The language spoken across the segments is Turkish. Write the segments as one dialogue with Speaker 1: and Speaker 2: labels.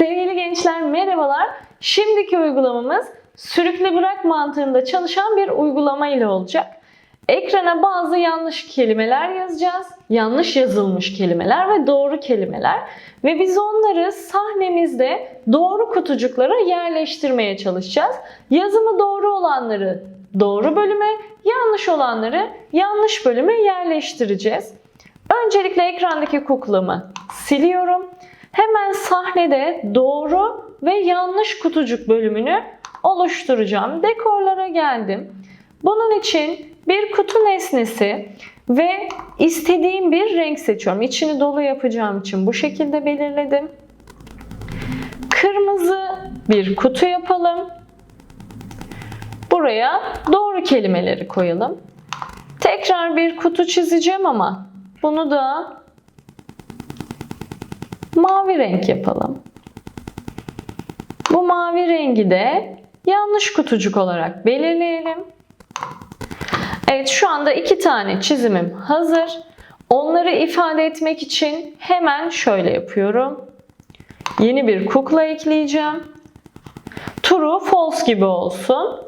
Speaker 1: Sevgili gençler merhabalar. Şimdiki uygulamamız sürükle bırak mantığında çalışan bir uygulama ile olacak. Ekrana bazı yanlış kelimeler yazacağız. Yanlış yazılmış kelimeler ve doğru kelimeler. Ve biz onları sahnemizde doğru kutucuklara yerleştirmeye çalışacağız. Yazımı doğru olanları doğru bölüme, yanlış olanları yanlış bölüme yerleştireceğiz. Öncelikle ekrandaki kuklamı siliyorum. Hemen sahnede doğru ve yanlış kutucuk bölümünü oluşturacağım. Dekorlara geldim. Bunun için bir kutu nesnesi ve istediğim bir renk seçiyorum. İçini dolu yapacağım için bu şekilde belirledim. Kırmızı bir kutu yapalım. Buraya doğru kelimeleri koyalım. Tekrar bir kutu çizeceğim ama bunu da mavi renk yapalım. Bu mavi rengi de yanlış kutucuk olarak belirleyelim. Evet şu anda iki tane çizimim hazır. Onları ifade etmek için hemen şöyle yapıyorum. Yeni bir kukla ekleyeceğim. True, false gibi olsun.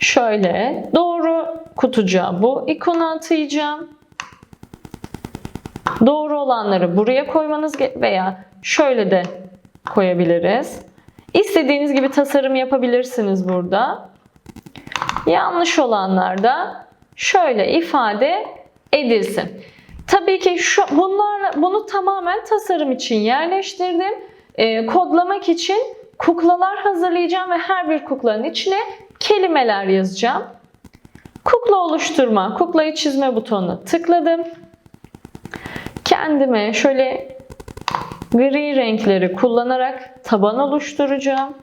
Speaker 1: Şöyle doğru kutucuğa bu ikonu atayacağım. Doğru olanları buraya koymanız veya şöyle de koyabiliriz. İstediğiniz gibi tasarım yapabilirsiniz burada. Yanlış olanlar da şöyle ifade edilsin. Tabii ki şu bunlarla bunu tamamen tasarım için yerleştirdim. Ee, kodlamak için kuklalar hazırlayacağım ve her bir kuklanın içine kelimeler yazacağım. Kukla oluşturma, kuklayı çizme butonuna tıkladım. Kendime şöyle gri renkleri kullanarak taban oluşturacağım.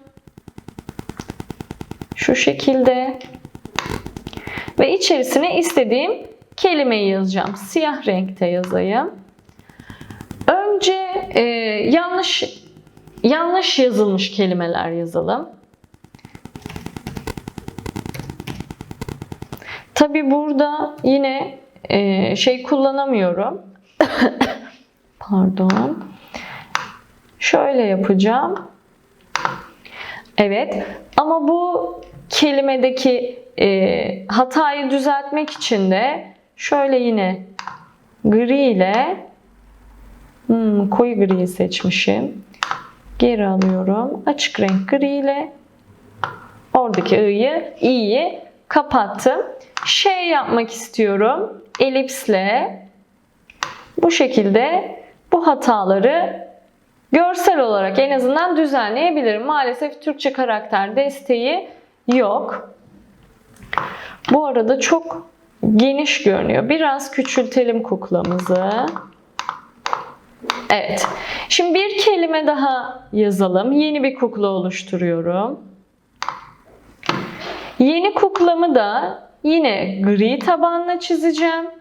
Speaker 1: Şu şekilde. Ve içerisine istediğim kelimeyi yazacağım. Siyah renkte yazayım. Önce e, yanlış yanlış yazılmış kelimeler yazalım. Tabi burada yine e, şey kullanamıyorum. Pardon. Şöyle yapacağım. Evet. Ama bu kelimedeki e, hatayı düzeltmek için de şöyle yine gri ile hmm, koyu griyi seçmişim. Geri alıyorum. Açık renk gri ile oradaki i'yi, i'yi kapattım. Şey yapmak istiyorum. Elipsle bu şekilde bu hataları görsel olarak en azından düzenleyebilirim. Maalesef Türkçe karakter desteği yok. Bu arada çok geniş görünüyor. Biraz küçültelim kuklamızı. Evet. Şimdi bir kelime daha yazalım. Yeni bir kukla oluşturuyorum. Yeni kuklamı da yine gri tabanla çizeceğim.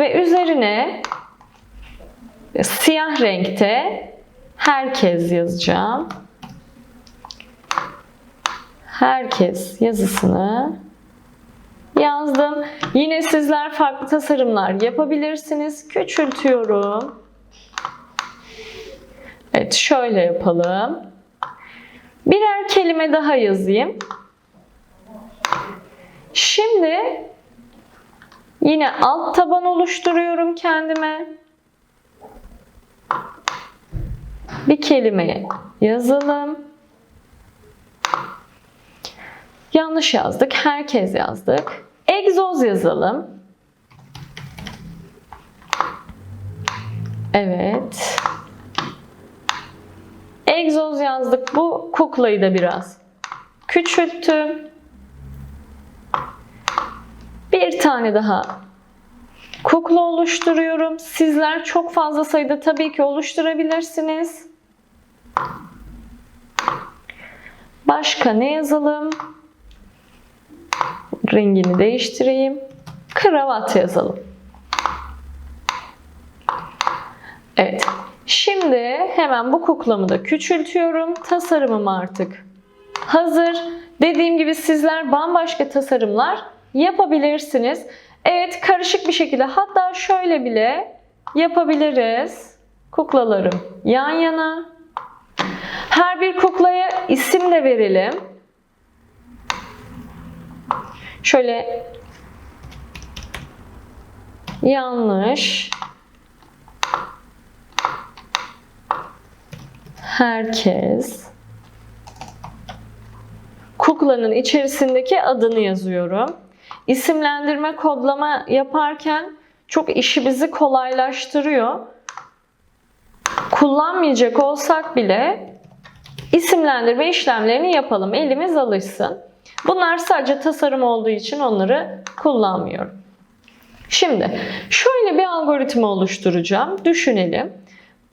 Speaker 1: Ve üzerine siyah renkte herkes yazacağım. Herkes yazısını yazdım. Yine sizler farklı tasarımlar yapabilirsiniz. Küçültüyorum. Evet şöyle yapalım. Birer kelime daha yazayım. Şimdi yine alt taban oluşturuyorum kendime. Bir kelime yazalım. Yanlış yazdık. Herkes yazdık. Egzoz yazalım. Evet. Egzoz yazdık. Bu kuklayı da biraz küçülttüm. Bir tane daha kukla oluşturuyorum. Sizler çok fazla sayıda tabii ki oluşturabilirsiniz. Başka ne yazalım? Rengini değiştireyim. Kravat yazalım. Evet. Şimdi hemen bu kuklamı da küçültüyorum. Tasarımım artık hazır. Dediğim gibi sizler bambaşka tasarımlar yapabilirsiniz. Evet karışık bir şekilde hatta şöyle bile yapabiliriz. Kuklalarım yan yana. Her bir kuklaya isim de verelim. Şöyle yanlış herkes kuklanın içerisindeki adını yazıyorum. İsimlendirme kodlama yaparken çok işimizi kolaylaştırıyor. Kullanmayacak olsak bile isimlendirme işlemlerini yapalım. Elimiz alışsın. Bunlar sadece tasarım olduğu için onları kullanmıyorum. Şimdi şöyle bir algoritma oluşturacağım. Düşünelim.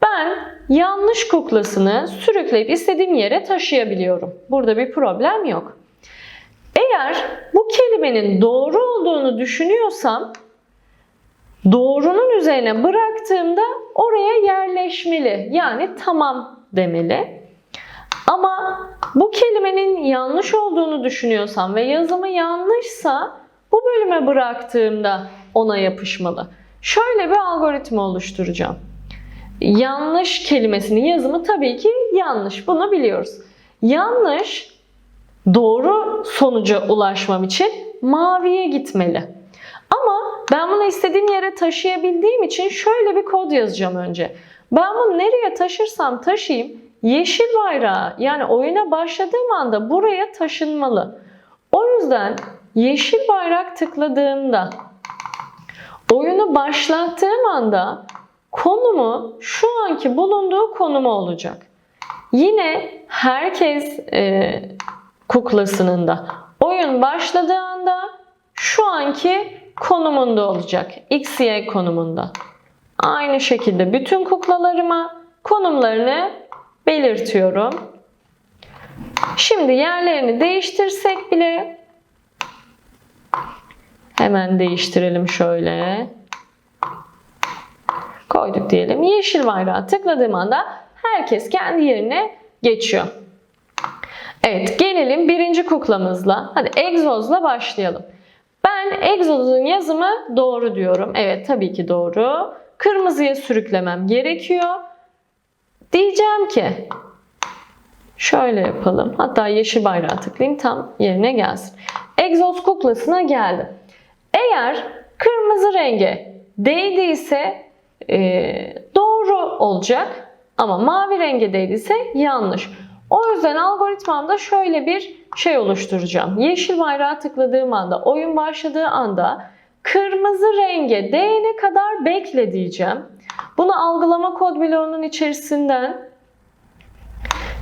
Speaker 1: Ben yanlış kuklasını sürükleyip istediğim yere taşıyabiliyorum. Burada bir problem yok. Eğer bu kelimenin doğru olduğunu düşünüyorsam doğrunun üzerine bıraktığımda oraya yerleşmeli. Yani tamam demeli. Ama bu kelimenin yanlış olduğunu düşünüyorsam ve yazımı yanlışsa bu bölüme bıraktığımda ona yapışmalı. Şöyle bir algoritma oluşturacağım. Yanlış kelimesinin yazımı tabii ki yanlış. Bunu biliyoruz. Yanlış doğru sonuca ulaşmam için maviye gitmeli. Ama ben bunu istediğim yere taşıyabildiğim için şöyle bir kod yazacağım önce. Ben bunu nereye taşırsam taşıyayım yeşil bayrağı yani oyuna başladığım anda buraya taşınmalı. O yüzden yeşil bayrak tıkladığımda oyunu başlattığım anda konumu şu anki bulunduğu konumu olacak. Yine herkes e, kuklasının da oyun başladığı anda şu anki konumunda olacak. X, Y konumunda. Aynı şekilde bütün kuklalarıma konumlarını belirtiyorum. Şimdi yerlerini değiştirsek bile hemen değiştirelim şöyle. Koyduk diyelim. Yeşil bayrağı tıkladığım anda herkes kendi yerine geçiyor. Evet gelelim birinci kuklamızla. Hadi egzozla başlayalım. Ben egzozun yazımı doğru diyorum. Evet tabii ki doğru. Kırmızıya sürüklemem gerekiyor. Diyeceğim ki şöyle yapalım. Hatta yeşil bayrağı tıklayayım tam yerine gelsin. Egzoz kuklasına geldim. Eğer kırmızı renge değdiyse e, doğru olacak ama mavi renge değdiyse yanlış. O yüzden algoritmamda şöyle bir şey oluşturacağım. Yeşil bayrağı tıkladığım anda, oyun başladığı anda kırmızı renge değene kadar bekle diyeceğim. Bunu algılama kod bloğunun içerisinden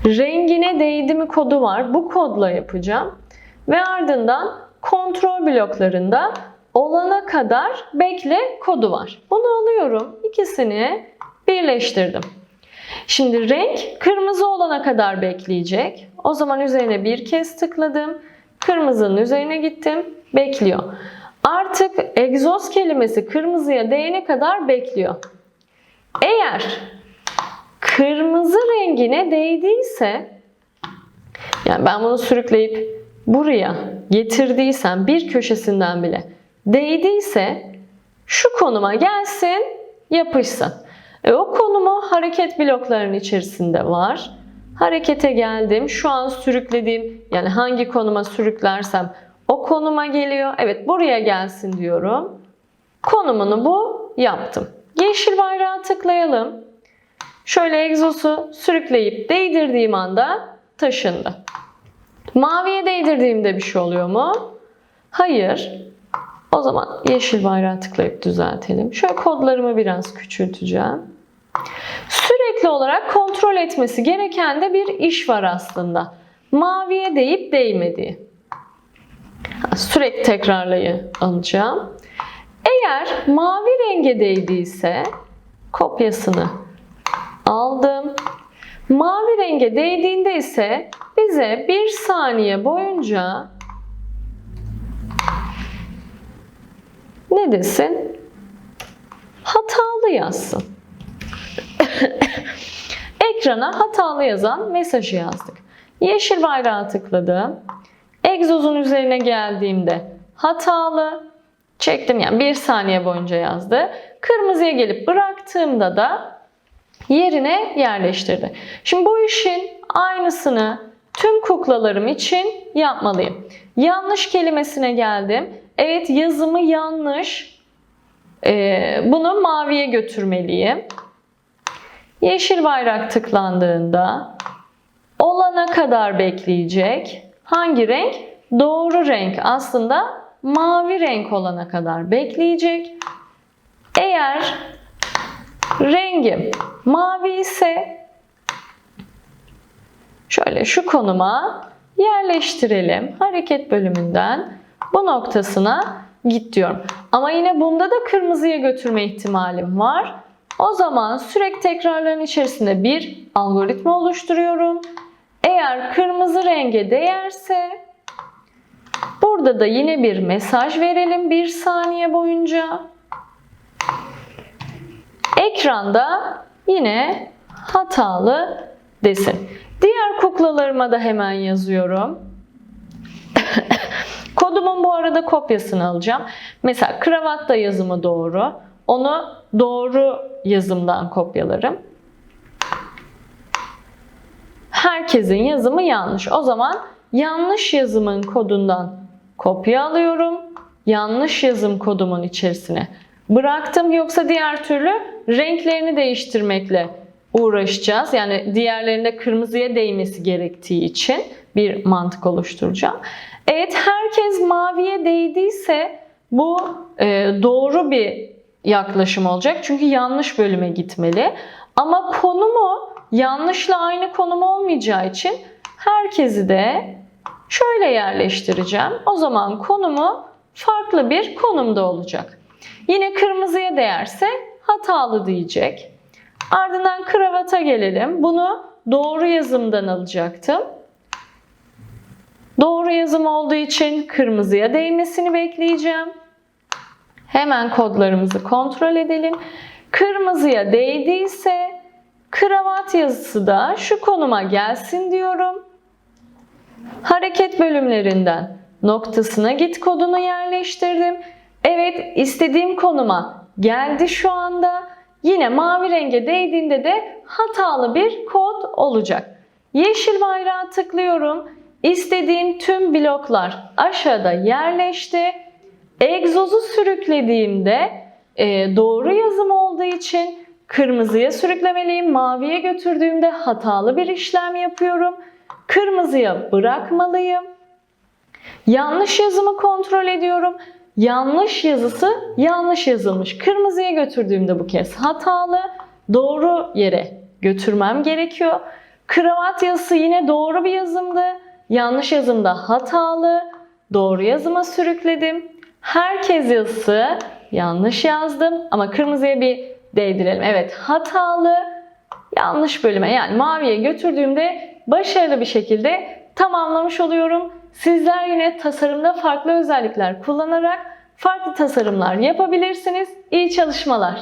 Speaker 1: rengine değdi mi kodu var. Bu kodla yapacağım. Ve ardından kontrol bloklarında olana kadar bekle kodu var. Bunu alıyorum. İkisini birleştirdim. Şimdi renk kırmızı olana kadar bekleyecek. O zaman üzerine bir kez tıkladım. Kırmızının üzerine gittim. Bekliyor. Artık egzoz kelimesi kırmızıya değene kadar bekliyor. Eğer kırmızı rengine değdiyse yani ben bunu sürükleyip buraya getirdiysem bir köşesinden bile değdiyse şu konuma gelsin yapışsın. E, o konumu hareket bloklarının içerisinde var. Harekete geldim. Şu an sürüklediğim yani hangi konuma sürüklersem o konuma geliyor. Evet buraya gelsin diyorum. Konumunu bu yaptım. Yeşil bayrağı tıklayalım. Şöyle egzosu sürükleyip değdirdiğim anda taşındı. Maviye değdirdiğimde bir şey oluyor mu? Hayır. O zaman yeşil bayrağı tıklayıp düzeltelim. Şöyle kodlarımı biraz küçülteceğim. Sürekli olarak kontrol etmesi gereken de bir iş var aslında. Maviye değip değmediği. Sürekli tekrarlayı alacağım. Eğer mavi renge değdiyse kopyasını aldım. Mavi renge değdiğinde ise bize bir saniye boyunca ne desin? Hatalı yazsın. Ekrana hatalı yazan mesajı yazdık. Yeşil bayrağı tıkladım. Egzozun üzerine geldiğimde hatalı çektim yani bir saniye boyunca yazdı. Kırmızıya gelip bıraktığımda da yerine yerleştirdi. Şimdi bu işin aynısını tüm kuklalarım için yapmalıyım. Yanlış kelimesine geldim. Evet yazımı yanlış. Ee, bunu maviye götürmeliyim. Yeşil bayrak tıklandığında olana kadar bekleyecek. Hangi renk? Doğru renk aslında mavi renk olana kadar bekleyecek. Eğer rengim mavi ise şöyle şu konuma yerleştirelim. Hareket bölümünden bu noktasına git diyorum. Ama yine bunda da kırmızıya götürme ihtimalim var. O zaman sürekli tekrarların içerisinde bir algoritma oluşturuyorum. Eğer kırmızı renge değerse burada da yine bir mesaj verelim bir saniye boyunca. Ekranda yine hatalı desin. Diğer kuklalarıma da hemen yazıyorum. Kodumun bu arada kopyasını alacağım. Mesela kravatta yazımı doğru. Onu doğru yazımdan kopyalarım. Herkesin yazımı yanlış. O zaman yanlış yazımın kodundan kopya alıyorum. Yanlış yazım kodumun içerisine bıraktım. Yoksa diğer türlü renklerini değiştirmekle uğraşacağız. Yani diğerlerinde kırmızıya değmesi gerektiği için bir mantık oluşturacağım. Evet herkes maviye değdiyse bu e, doğru bir yaklaşım olacak. Çünkü yanlış bölüme gitmeli. Ama konumu yanlışla aynı konum olmayacağı için herkesi de şöyle yerleştireceğim. O zaman konumu farklı bir konumda olacak. Yine kırmızıya değerse hatalı diyecek. Ardından kravata gelelim. Bunu doğru yazımdan alacaktım. Doğru yazım olduğu için kırmızıya değmesini bekleyeceğim. Hemen kodlarımızı kontrol edelim. Kırmızıya değdiyse kravat yazısı da şu konuma gelsin diyorum. Hareket bölümlerinden noktasına git kodunu yerleştirdim. Evet istediğim konuma geldi şu anda. Yine mavi renge değdiğinde de hatalı bir kod olacak. Yeşil bayrağı tıklıyorum. İstediğim tüm bloklar aşağıda yerleşti. Egzozu sürüklediğimde e, doğru yazım olduğu için kırmızıya sürüklemeliyim. Maviye götürdüğümde hatalı bir işlem yapıyorum. Kırmızıya bırakmalıyım. Yanlış yazımı kontrol ediyorum. Yanlış yazısı yanlış yazılmış. Kırmızıya götürdüğümde bu kez hatalı. Doğru yere götürmem gerekiyor. Kravat yazısı yine doğru bir yazımdı. Yanlış yazımda hatalı. Doğru yazıma sürükledim. Herkes yazısı yanlış yazdım ama kırmızıya bir değdirelim. Evet hatalı yanlış bölüme yani maviye götürdüğümde başarılı bir şekilde tamamlamış oluyorum. Sizler yine tasarımda farklı özellikler kullanarak farklı tasarımlar yapabilirsiniz. İyi çalışmalar.